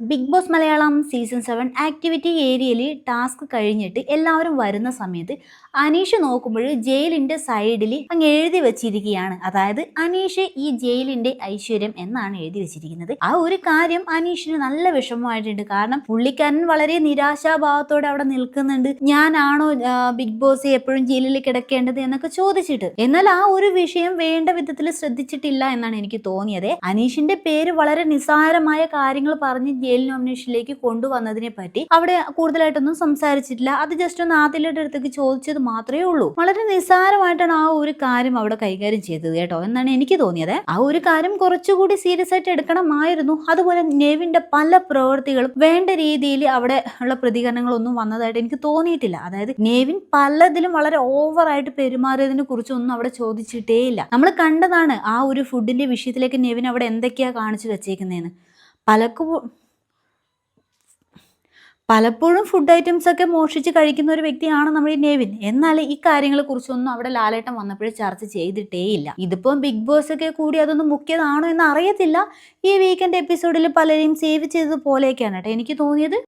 Bigg Boss Malayalam season seven activity ഏരിയയിൽ task കഴിഞ്ഞിട്ട് എല്ലാവരും വരുന്ന സമയത്ത് അനീഷ് നോക്കുമ്പോൾ ജയിലിന്റെ സൈഡിൽ അങ്ങ് എഴുതി വെച്ചിരിക്കുകയാണ്. അതായത് അനീഷ് ഈ ജയിലിന്റെ ഐശ്വര്യം എന്നാണ് എഴുതി വെച്ചിരിക്കുന്നത്. ആ ഒരു കാര്യം അനീഷിന് നല്ല വിഷമമായിട്ടുണ്ട്. കാരണം പുള്ളിക്കാരൻ വളരെ നിരാശാഭാവത്തോടെ അവിടെ നിൽക്കുന്നുണ്ട്. ഞാനാണോ ബിഗ് ബോസ് എപ്പോഴും ജയിലിൽ കിടക്കേണ്ടത് എന്നൊക്കെ ചോദിച്ചിട്ട്. എന്നാൽ ആ ഒരു വിഷയം വേണ്ട വിധത്തിൽ ശ്രദ്ധിച്ചിട്ടില്ല എന്നാണ് എനിക്ക് തോന്നിയത്. അനീഷിന്റെ പേര് വളരെ നിസ്സാരമായ കാര്യങ്ങൾ പറഞ്ഞ് ജയിൽ നോമിനേഷനിലേക്ക് കൊണ്ടുവന്നതിനെ പറ്റി അവിടെ കൂടുതലായിട്ടൊന്നും സംസാരിച്ചിട്ടില്ല. അത് ജസ്റ്റ് ഒന്ന് ആദിലയുടെ അടുത്തേക്ക് ചോദിച്ചത് മാത്രമേ ഉള്ളൂ. വളരെ നിസ്സാരമായിട്ടാണ് ആ ഒരു കാര്യം അവിടെ കൈകാര്യം ചെയ്തത് കേട്ടോ എന്നാണ് എനിക്ക് തോന്നിയത്. ആ ഒരു കാര്യം കുറച്ചുകൂടി സീരിയസ് ആയിട്ട് എടുക്കണമായിരുന്നു. അതുപോലെ നെവിന്റെ പല പ്രവൃത്തികളും വേണ്ട രീതിയിൽ അവിടെ ഉള്ള പ്രതികരണങ്ങളൊന്നും വന്നതായിട്ട് എനിക്ക് തോന്നിയിട്ടില്ല. അതായത് നെവിൻ പലതിലും വളരെ ഓവറായിട്ട് പെരുമാറിയതിനെ കുറിച്ചൊന്നും അവിടെ ചോദിച്ചിട്ടേ ഇല്ല. നമ്മൾ കണ്ടതാണ് ആ ഒരു ഫുഡിന്റെ വിഷയത്തിലേക്ക് നെവിൻ അവിടെ എന്തൊക്കെയാ കാണിച്ചു വെച്ചേക്കുന്നതെന്ന് പലക്കു പലപ്പോഴും ഫുഡ് ഐറ്റംസ് ഒക്കെ മോഷിച്ച് കഴിക്കുന്ന ഒരു വ്യക്തിയാണ് നമ്മുടെ ഈ നെവിൻ. എന്നാൽ ഈ കാര്യങ്ങളെ കുറിച്ചൊന്നും അവിടെ ലാലേട്ടൻ വന്നപ്പോഴും ചർച്ച ചെയ്തിട്ടേ ഇല്ല. ഇതിപ്പം ബിഗ് ബോസ് ഒക്കെ കൂടി അതൊന്നും മുഖ്യതാണോ എന്ന് അറിയത്തില്ല. ഈ വീക്കെൻഡ് എപ്പിസോഡിൽ പലരെയും സേവ് ചെയ്തത് പോലെയൊക്കെയാണ് കേട്ടോ എനിക്ക് തോന്നിയത്.